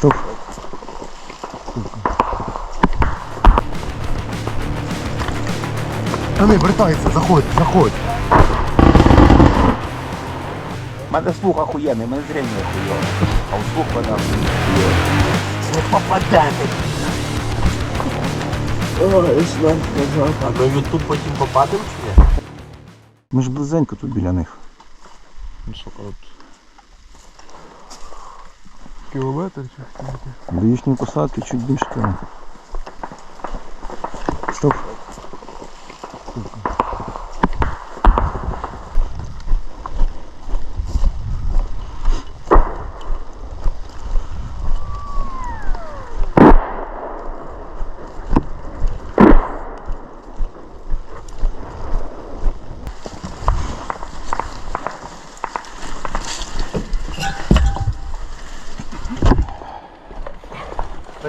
Та не вертайся, заходь, заходь. У мене слух охуєнний, у мене зрення хуйове. А у слух мене охуєнний. Не попадати. А на Ютуб потім попадемо чи ні? Ми ж близенько тут біля них. Ну що, от. Кілометр чи скільки? До їхньої посадки чуть більше. Стоп.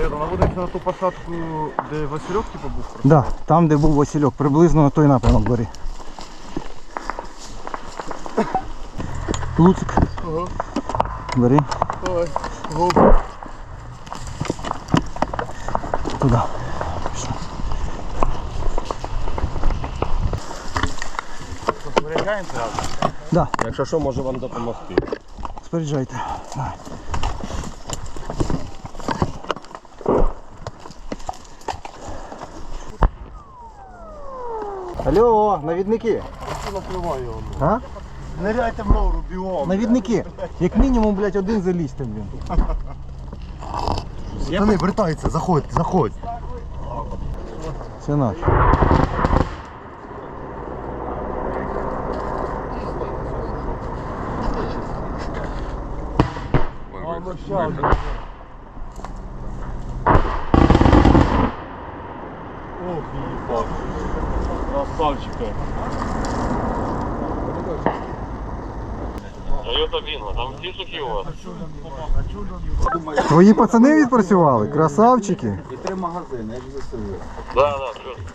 Та наводимося на ту посадку, де Васильок типу був. Да, там, де був Васильок, приблизно на той напрямок бери. Луцик. Бери. Давай. Гоп. Туди. Споряджаємося. Да, Якщо що, може вам допомогти. споряджайте. Давай. Алло, навідники. А? Ниряйте в нору, біом. Навідники. Як мінімум, блядь, один залізьте, блін. Та не вертайся, заходь, заходь. Це наш. Ох, їбать. Красавчика. Тойота Бінго, там всі сухі у вас? Твої пацани відпрацювали? Красавчики. І три магазини, як засили. Да, да,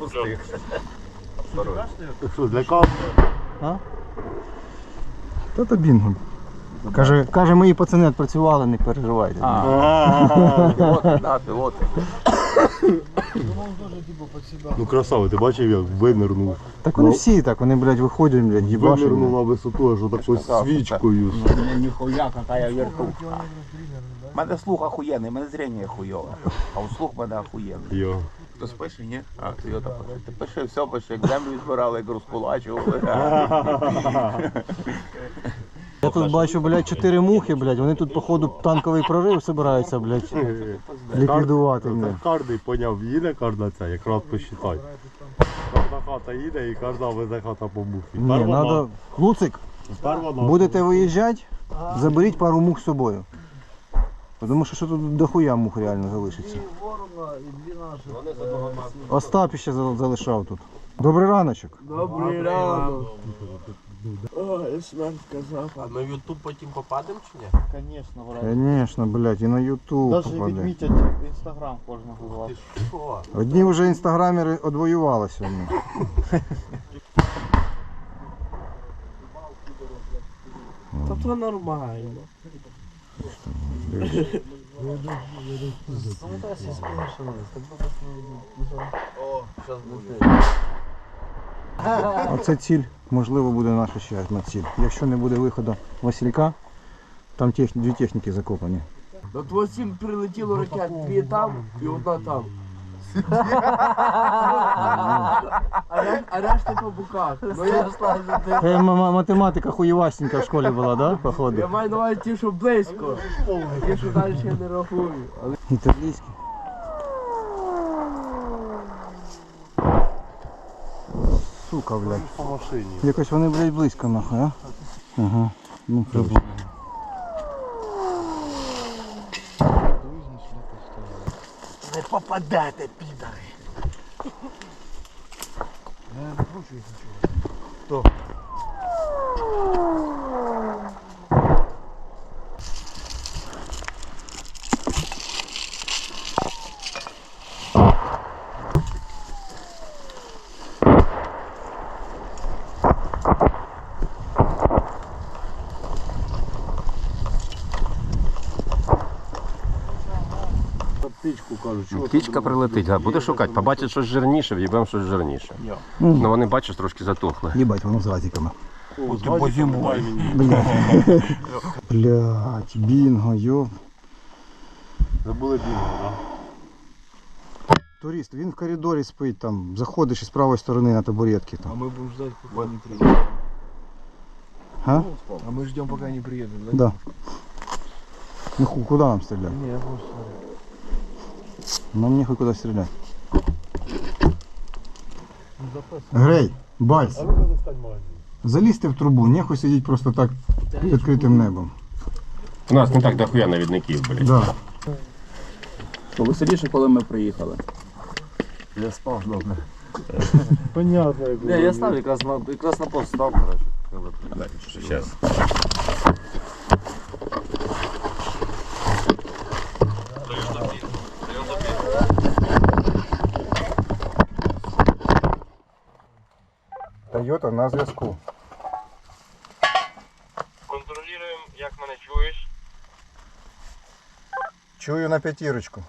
все. Що, для кого? А? Та то бінго. Каже, каже, мої пацани відпрацювали, не переживайте. Пілоти, да, пілоти. Ну красавий, ти бачив, як винирнув. Так вони всі так, вони, блядь, виходять, блядь, їбашать. На висоту, аж такою свічкою. Ніхуя, какая вертушка. У мене слух охуєнний, у мене зрення хуйове. А у слух мене охуєнний. Йо. Хтось пише, ні? А, Тойота пише. Ти пиши, все пише, як землю відбирали, як розкулачували. Я тут бачу, блядь, чотири мухи, блядь, вони тут, походу, танковий прорив збираються, блядь, ліквідувати. Це блядь. кожний поняв, їде кожна ця, якраз посчитай. Кожна хата їде і кожна везе хата по мухі. Ні, надо... Луцик, будете виїжджати, заберіть пару мух з собою. Тому що що тут дохуя мух реально залишиться. Остап ще за- залишав тут. Добрий раночок. Добрий ранок. Ой, смерть казав. А на Ютуб потім попадемо чи ні? Звісно, брат. Звісно, блядь, і на Ютуб Навіть попаде. відмітять в інстаграм кожного з вас. Ти що? Одні вже інстаграмери одвоювали сьогодні. Та то нормально. Оце ціль, можливо, буде наша ще одна ціль. Якщо не буде виходу Василька, там тех- дві техніки закопані. До твого сім прилетіло ракет, дві там і одна там. А ре- А решта по боках. Ну я Е, м- м- математика хуєвастенька в школі була, да, я маю на увазі ті, що близько. Ті, що далі я не рахую. Але Італійський. сука, блядь. По машині. Якось вони, блядь, близько нахуй, а? Ага. Ну, приблизно. Не попадайте, підари. Не накручують нічого. Хто? Птичку кажуть, чого Птічка прилетить, а буде шукати, побачить щось жирніше, в'їбемо щось жирніше. Ну вони бачиш, трошки затухли. Їбать, воно з газиками. Блять, бінго, йоп. Забули бігати, так? Турист, він в коридорі спить там, заходиш із правої сторони на табуретки там. А мы будем ждать, пока они приедут. А? А мы ждем, пока они приедут, да? Да. Ну куда нам стрелять? Не, я просто. Нам нехуй куда стрелять. Грей, Бальс, залізьте в трубу, нехуй сидіть просто так під відкритим небом. У нас не так дохуя навідників, блядь. Да. Веселіше, коли ми приїхали. Я спав добре. Понятно, як Не, я став якраз на, якраз на пост став, коротше. Зараз. Тойота на зв'язку. Контролюємо, як мене чуєш. Чую на п'ятірочку.